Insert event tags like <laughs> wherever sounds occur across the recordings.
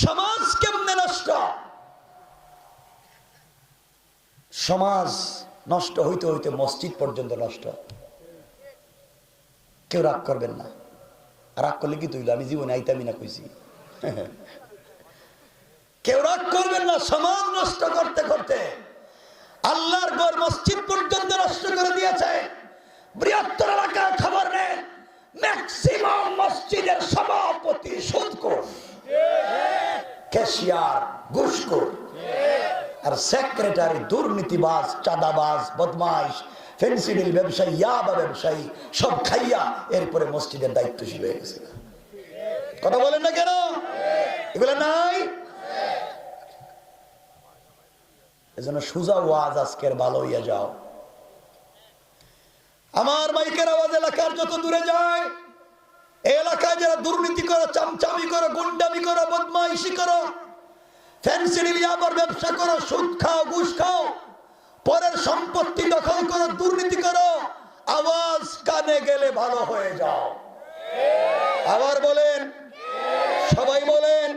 সমাজ কেমনে নষ্ট? সমাজ নষ্ট হইতে হইতে মসজিদ পর্যন্ত নষ্ট। কেউ রাগ করবেন না। রাগ করলে কি তুইল আমি জীবনে আইতামি না কইছি। <laughs> কেউ রাগ করবেন না, সমাজ নষ্ট করতে করতে আল্লাহর গড় মসজিদ পর্যন্ত নষ্ট করে দিয়েছে বৃহত্তর এলাকার খবর নেন ম্যাক্সিমাম মসজিদের সভাপতি সুদকর ক্যাশিয়ার আর সেক্রেটারি দুর্নীতিবাজ, চাঁদাবাজ, বদমাইশ ফেন্সিডিল ব্যবসায়ী, ইয়াবা ব্যবসায়ী, সব খাইয়া এরপরে মসজিদের দায়িত্বশীল হয়ে গেছে। কথা বলেন না কেন? এগুলো নাই? এজন্য সুজা ওয়াজ আজকের ভালো হইয়া যাও। আমার মাইকের আওয়াজ এলাকার যত দূরে যায়, এলাকায় যারা দুর্নীতি করে, চামচামি করো বদমাইশি করো। ফ্যান্সি আবার ব্যবসা করো, সুদ খাও, ঘুষ খাও, পরের সম্পত্তি দখল করো, দুর্নীতি করো, আওয়াজ কানে গেলে ভালো হয়ে যাও। আবার বলেন, সবাই বলেন,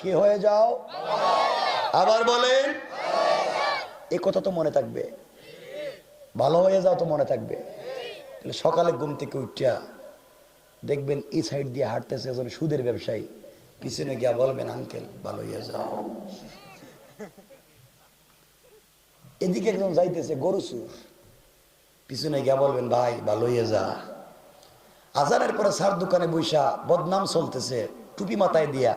কি হয়ে যাও? আবার বলেন, এ কথা তো মনে থাকবে। ভালো হয়ে যাও তো মনে থাকবে। সকালে ঘুম থেকে উঠিয়া দেখবেন এই সাইড দিয়ে হাঁটতেছে একজন সুদের ব্যবসায়ী। পিছনে গিয়া বলবেন আঙ্কেল ভালো হয়ে যাও এদিকে একজন যাইতেছে গরু সুর পিছনে গিয়া বলবেন ভাই ভালো হয়ে যা আজানের পরে সার দোকানে বৈশা বদনাম চলতেছে টুপি মাথায় দিয়া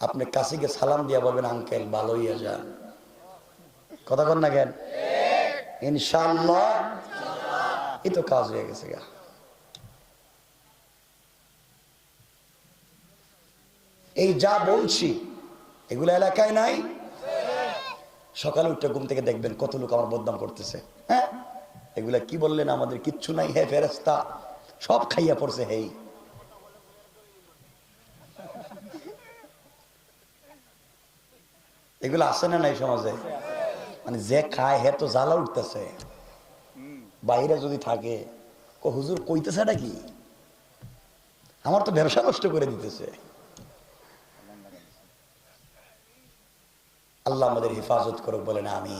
আপনি কাছে গিয়ে সালাম দিয়া বলবেন আঙ্কেল ভালো হইয়া যান কথা কন না কেন ইনশাল্লাহ এই তো কাজ হয়ে গেছে গা এই যা বলছি, এগুলো এলাকায় নাই? সকালে উঠে ঘুম থেকে দেখবেন কত লোক আমার বদনাম করতেছে হ্যাঁ? এগুলা কি বললেন আমাদের কিচ্ছু নাই, হে ফেরেস্তা সব খাইয়া পড়ছে, হেই। এগুলো আছে না নাই সমাজে? মানে যে খায়, হে তো জ্বালা উঠতেছে। বাইরে যদি থাকে হুজুর কইতেছে নাকি আমার তো ব্যবসা নষ্ট করে দিতেছে। আল্লাহ আমাদের হেফাজত করুক বলেন আমি